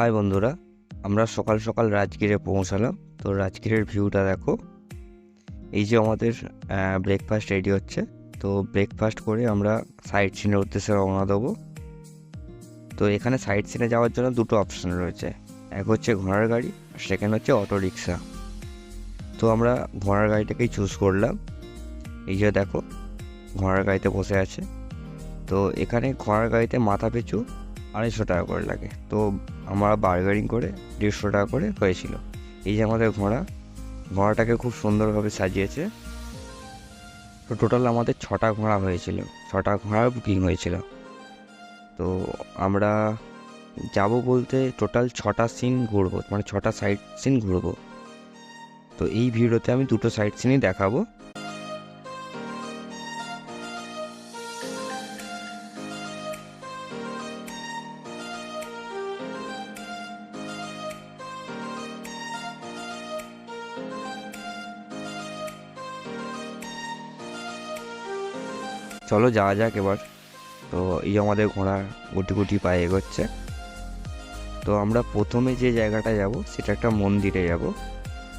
High বন্ধুরা, আমরা সকাল সকাল রাজগিরে পৌঁছালাম। তো রাজগিরের ভিউটা দেখো। এই যে আমাদের ব্রেকফাস্ট রেডি হচ্ছে। তো ব্রেকফাস্ট করে আমরা সাইট সিনের উদ্দেশ্যে রওনা দেবো। তো এখানে সাইট সিনে যাওয়ার জন্য দুটো অপশান রয়েছে। এক হচ্ছে ঘোড়ার গাড়ি, আর সেকেন্ড হচ্ছে অটো রিক্সা তো আমরা ঘোড়ার গাড়িটাকেই চুজ করলাম। এই যে দেখো, ঘোড়ার গাড়িতে বসে আছে। তো এখানে ঘোড়ার গাড়িতে মাথা পিছু আড়াইশো টাকা করে লাগে। তো আমরা বার্গারিং করে দেড়শো টাকা করে হয়েছিল। এই যে আমাদের ঘোড়া, ঘোড়াটাকে খুব সুন্দরভাবে সাজিয়েছে। তো টোটাল আমাদের ছটা ঘোড়া হয়েছিল। ছটা ঘোড়ার বুকিং হয়েছিল। তো আমরা যাব বলতে টোটাল ছটা সিন ঘুরবো মানে ছটা সাইড সিন ঘুরবো। তো এই ভিডিওতে আমি দুটো সাইড সিনই দেখাবো। চলো যাওয়া যাক এবার। তো এই আমাদের ঘোড়া গুটি গুটি পায়ে এগোচ্ছে। তো আমরা প্রথমে যে জায়গাটা যাব, সেটা একটা মন্দিরে যাব।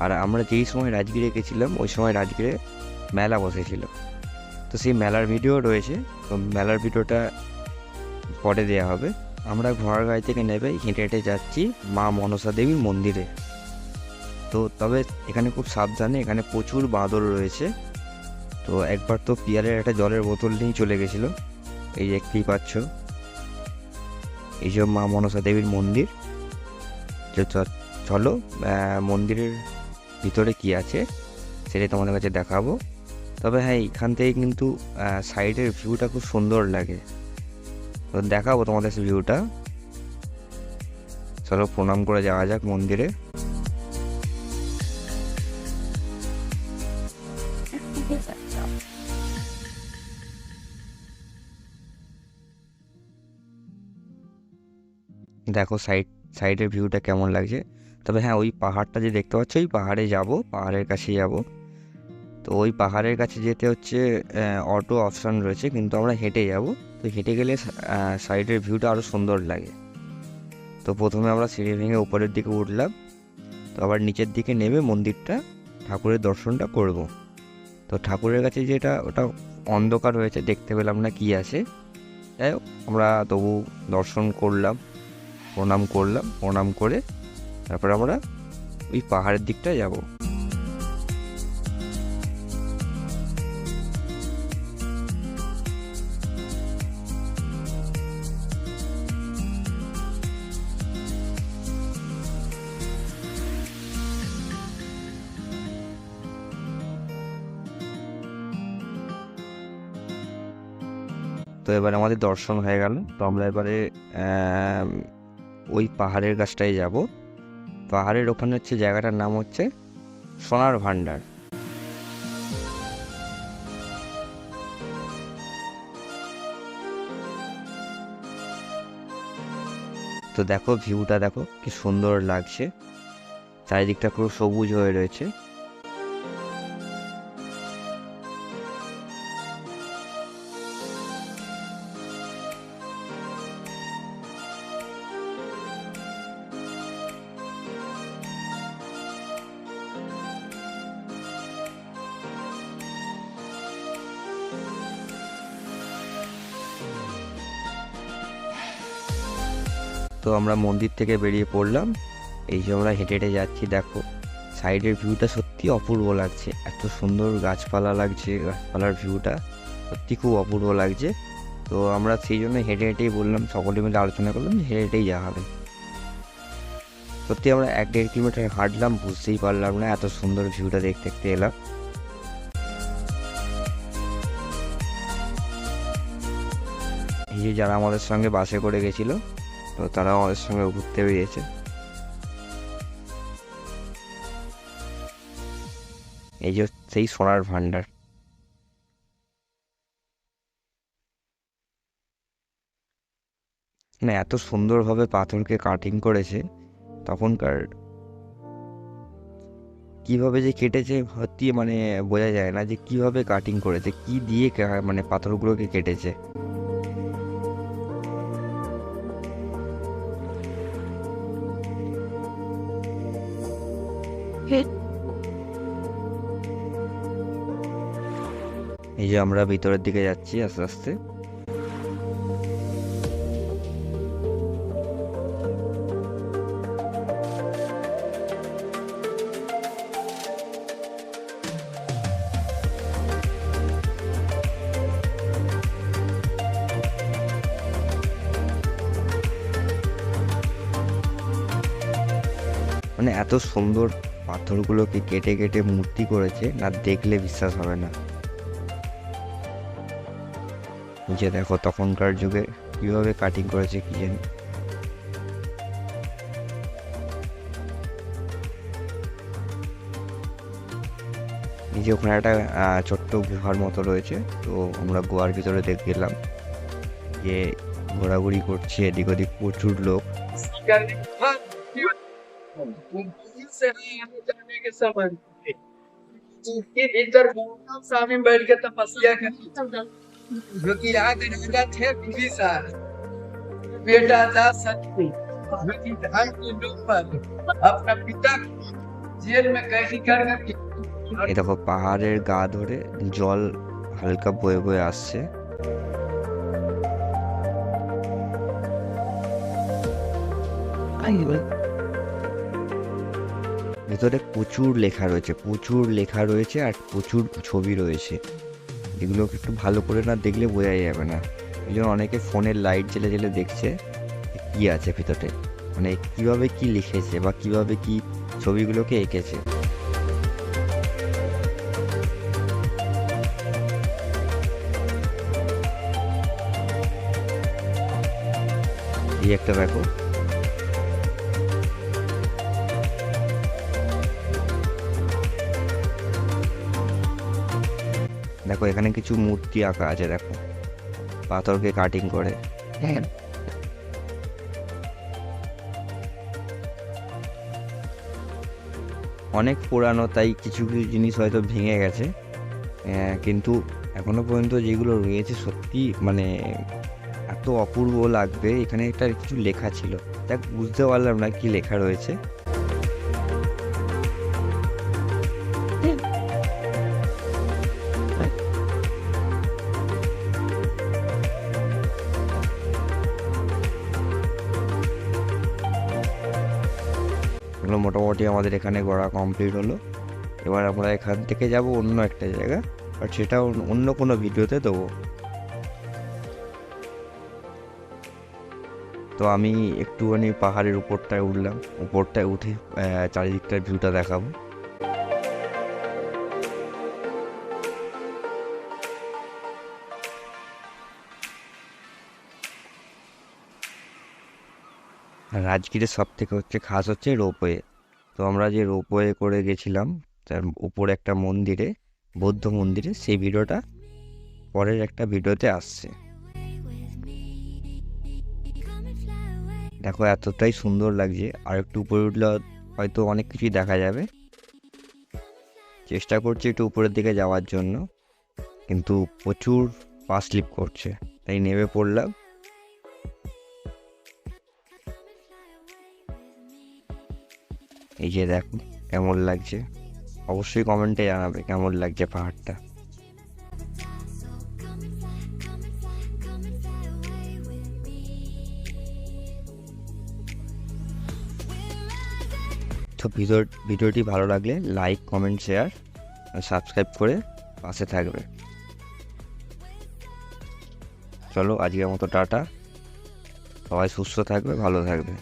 আর আমরা যেই সময় রাজগীরে গেছিলাম, ওই সময় রাজগিরে মেলা বসেছিল। তো সেই মেলার ভিডিও রয়েছে। তো মেলার ভিডিওটা পরে দেওয়া হবে। আমরা ঘোড়ার গাড়ি থেকে নেবে, হেঁটে হেঁটে যাচ্ছি মা মনসা দেবীর মন্দিরে। তো তবে এখানে খুব সাবধানে, এখানে প্রচুর বাঁদর রয়েছে। তো একবার তো পিয়ারের একটা জলের বোতল নিয়েই চলে গেছিল। এই যে দেখতেই পাচ্ছ। এই যে মা মনসা দেবীর মন্দির। চলো মন্দিরের ভিতরে কি আছে সেটাই তোমাদের কাছে দেখাবো। তবে হ্যাঁ এখান থেকে কিন্তু সাইডের ভিউটা খুব সুন্দর লাগে। তো দেখাবো তোমাদের ভিউটা। চলো, প্রণাম করে যাওয়া যাক মন্দিরে। দেখো সাইড সাইডের ভিউটা কেমন লাগছে? তবে হ্যাঁ ওই পাহাড়টা যে দেখতে পাচ্ছ, ওই পাহাড়ে যাব, পাহাড়ের কাছে যাব। তো ওই পাহাড়ের কাছে যেতে হচ্ছে অটো অপশান রয়েছে, কিন্তু আমরা হেঁটে যাব। তো হেঁটে গেলে সাইডের ভিউটা আরও সুন্দর লাগে। তো প্রথমে আমরা সিঁড়ি ভেঙে উপরের দিকে উঠলাম। তো আবার নিচের দিকে নেমে মন্দিরটা, ঠাকুরের দর্শনটা করব। তো ঠাকুরের কাছে যেটা, ওটা অন্ধকার হয়েছে, দেখতে পেলাম না কি আছে। যাই হোক, আমরা তবু দর্শন করলাম। প্রণাম করলাম, প্রণাম করে তারপর আমরা ওই পাহাড়ের দিকটা যাব। তো এবার আমাদের দর্শন হয়ে গেল। তো আমরা এবারে ওই পাহাড়ের গাছটায় যাব। পাহাড়ের ওখানে হচ্ছে জায়গাটার নাম হচ্ছে সোনার ভান্ডার তো দেখো ভিউটা দেখো, কি সুন্দর লাগছে। চারিদিকটা পুরো সবুজ হয়ে রয়েছে। তো আমরা মন্দির থেকে বেরিয়ে পড়লাম। এই যে আমরা হেঁটে হেঁটে যাচ্ছি, দেখো। সাইডের ভিউটা সত্যি অপূর্ব লাগছে। এত সুন্দর গাছপালা লাগছে, গাছপালার ভিউটা সত্যি খুব অপূর্ব লাগছে। তো আমরা সেই জন্য হেঁটে হেঁটেই বললাম, সকলে মিলে আলোচনা করলাম যে হেঁটে হেঁটেই যাওয়া হবে। সত্যি আমরা এক দেড় কিলোমিটার হাঁটলাম, বুঝতেই পারলাম না এত সুন্দর ভিউটা দেখতে দেখতে এলাম। এই যে যারা আমাদের সঙ্গে বাসে করে গেছিল তো তারাও আমাদের সঙ্গে ঘুরতে বেরিয়েছে। এই যে সেই সোনার ভান্ডার না, এত সুন্দরভাবে পাথরকে কাটিং করেছে, তখনকার কীভাবে যে কেটেছে সত্যি মানে বোঝা যায় না যে কীভাবে কাটিং করেছে, কি দিয়ে মানে পাথরগুলোকে কেটেছে। এই যে আমরা ভিতরের দিকে যাচ্ছি আস্তে আস্তে। মানে এত সুন্দর পাথরগুলোকে কেটে কেটে মূর্তি করেছে, না দেখলে বিশ্বাস হবে না। যে দেখো তখনকার যুগে কীভাবে কাটিং করেছে কি জানি। যে ওখানে একটা ছোট্ট গুহার মতো রয়েছে, তো আমরা গুহার ভিতরে দেখ গেলাম যে ঘোরাঘুরি করছে, এদিক ওদিক প্রচুর লোক। करने के बाद मुंबई से आने जाने के समय इसके भीतर गौतम स्वामी बैठ के तपस्या करते जो कि आग राजा थे बिंबिसार बेटा था सत्य जो कि धन के लोग पर अपना पिता को जेल में कैदी कर करके এই দেখো পাহাড়ের গা ধরে জল হালকা বয়ে বয়ে আসছে ভেতরে প্রচুর লেখা রয়েছে, প্রচুর লেখা রয়েছে আর প্রচুর ছবি রয়েছে। এগুলোকে একটু ভালো করে না দেখলে বোঝা যাবে না। এই জন্য অনেকে ফোনের লাইট জ্বেলে জ্বেলে দেখছে কি আছে ভিতরে মানে কীভাবে কি লিখেছে বা কীভাবে কি ছবিগুলোকে এঁকেছে। এই একটা দেখো। দেখো এখানে কিছু মূর্তি আঁকা আছে দেখো। পাথরকে কাটিং করে। অনেক পুরানো তাই কিছু কিছু জিনিস হয়তো ভেঙে গেছে। কিন্তু এখনও পর্যন্ত যেগুলো রয়েছে সত্যি মানে এত অপূর্ব লাগবে। এখানে একটা কিছু লেখা ছিল। দেখ বুঝতে পারলাম না কি লেখা রয়েছে। এগুলো মোটামুটি আমাদের এখানে গড়া কমপ্লিট হলো। এবার আমরা এখান থেকে যাব অন্য একটা জায়গা, আর সেটা অন্য- কোনো ভিডিওতে দেবো। তো আমি একটুখানি পাহাড়ের উপরটায় উঠলাম, উপরটায় উঠে চারিদিকটার ভিউটা দেখাবো। রাজগীরের সব থেকে হচ্ছে খাস হচ্ছে রোপওয়ে। তো আমরা যে রোপওয়ে করে গেছিলাম, তার উপরে একটা মন্দিরে, বৌদ্ধ মন্দিরে, সেই ভিডিওটা পরের একটা ভিডিওতে আসছে। দেখো, এতটাই সুন্দর লাগছে। আর একটু উপরে উঠলে হয়তো অনেক কিছুই দেখা যাবে। চেষ্টা করছি একটু উপরের দিকে যাওয়ার জন্য। কিন্তু প্রচুর পা স্লিপ করছে। তাই নেমে পড়লাম। এই যে দেখো, কেমন লাগছে? অবশ্যই কমেন্টে জানাবে কেমন লাগছে পাহাড়টা। তো ভিডিও, ভিডিওটি ভালো লাগলে লাইক কমেন্ট শেয়ার আর সাবস্ক্রাইব করে পাশে থাকবে। চলো আজকের মতো টাটা। সবাই সুস্থ থাকবে, ভালো থাকবে।